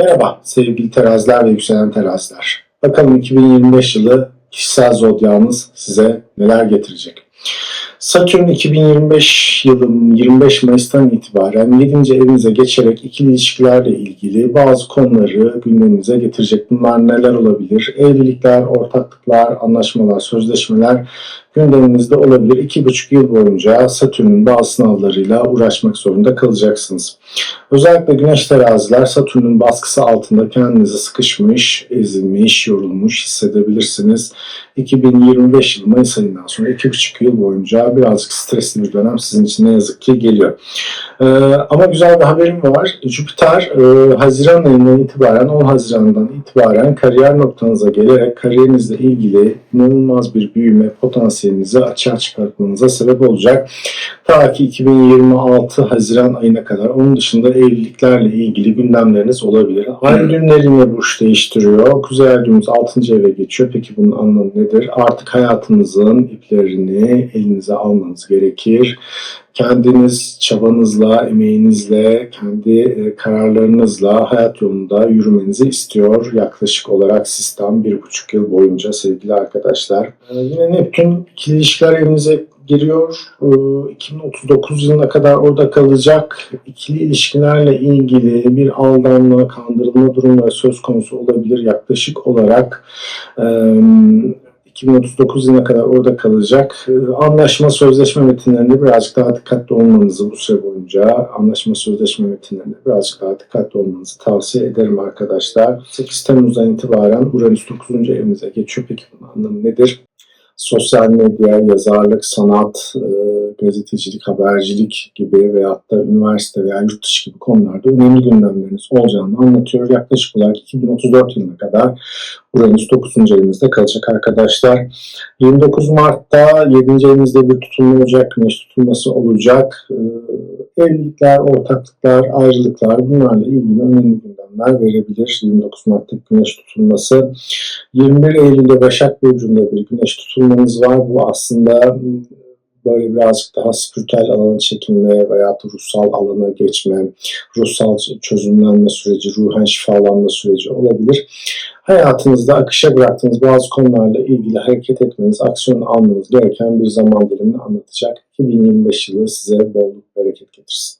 Merhaba sevgili teraziler ve yükselen teraziler. Bakalım 2025 yılı kişisel zodyağınız size neler getirecek? Satürn 2025 yılın 25 Mayıs'tan itibaren 7. evinize geçerek ikili ilişkilerle ilgili bazı konuları gündeminize getirecek. Bunlar neler olabilir? Evlilikler, ortaklıklar, anlaşmalar, sözleşmeler gündeminizde olabilir. 2,5 yıl boyunca Satürn'ün bazı sınavlarıyla uğraşmak zorunda kalacaksınız. Özellikle güneş teraziler Satürn'ün baskısı altında kendinizi sıkışmış, ezilmiş, yorulmuş hissedebilirsiniz. 2025 yılı Mayıs ayından sonra 2,5 yıl boyunca birazcık stresli bir dönem sizin için ne yazık ki geliyor. Ee, ama güzel bir haberim var. Jüpiter e, Haziran ayından itibaren 10 Haziran'dan itibaren kariyer noktanıza gelerek kariyerinizle ilgili inanılmaz bir büyüme potansiyelinizi açığa çıkartmanıza sebep olacak. Ta ki 2026 Haziran ayına kadar. Onun dışında evliliklerle ilgili gündemleriniz olabilir. Ay günlerine burç değiştiriyor. Kuzey ay düğümümüz 6. eve geçiyor. Peki bunun anlamı nedir? Artık hayatınızın iplerini elinize almanız gerekir. Kendiniz çabanızla, emeğinizle, kendi e, kararlarınızla hayat yolunda yürümenizi istiyor. Yaklaşık olarak sistem bir buçuk yıl boyunca sevgili arkadaşlar. Ee, Yine Neptün ikili ilişkiler evinize giriyor. Ee, 2039 yılına kadar orada kalacak. İkili ilişkilerle ilgili bir aldanma, kandırılma durumları söz konusu olabilir. Yaklaşık olarak e, 2039 yılına kadar orada kalacak. Ee, Anlaşma, sözleşme metinlerinde birazcık daha dikkatli olmanızı bu süre boyunca anlaşma, sözleşme metinlerinde birazcık daha dikkatli olmanızı tavsiye ederim arkadaşlar. 8 Temmuz'dan itibaren Uranüs 9. evinize geçiyor. Peki bunun anlamı nedir? Sosyal medya, yazarlık, sanat, e, gazetecilik, habercilik gibi veyahut da üniversite veya yurt dışı gibi konularda önemli gündemleriniz olacağını anlatıyor. Yaklaşık olarak 2034 yılına kadar Uranüs 9. evinizde kalacak arkadaşlar. 29 Mart'ta 7. evinizde bir tutulma olacak, güneş tutulması olacak. Ee, evlilikler, ortaklıklar, ayrılıklar bunlarla ilgili önemli gündemler verebilir. 29 Mart'ta güneş tutulması. 21 Eylül'de Başak Burcu'nda bir güneş tutulmanız var. Bu aslında böyle birazcık daha spiritüel alana çekilme veya da ruhsal alana geçme, ruhsal çözümlenme süreci, ruhen şifalanma süreci olabilir. Hayatınızda akışa bıraktığınız bazı konularla ilgili hareket etmeniz, aksiyon almanız gereken bir zaman dilimini anlatacak. 2025 yılı size bolluk bereket getirsin.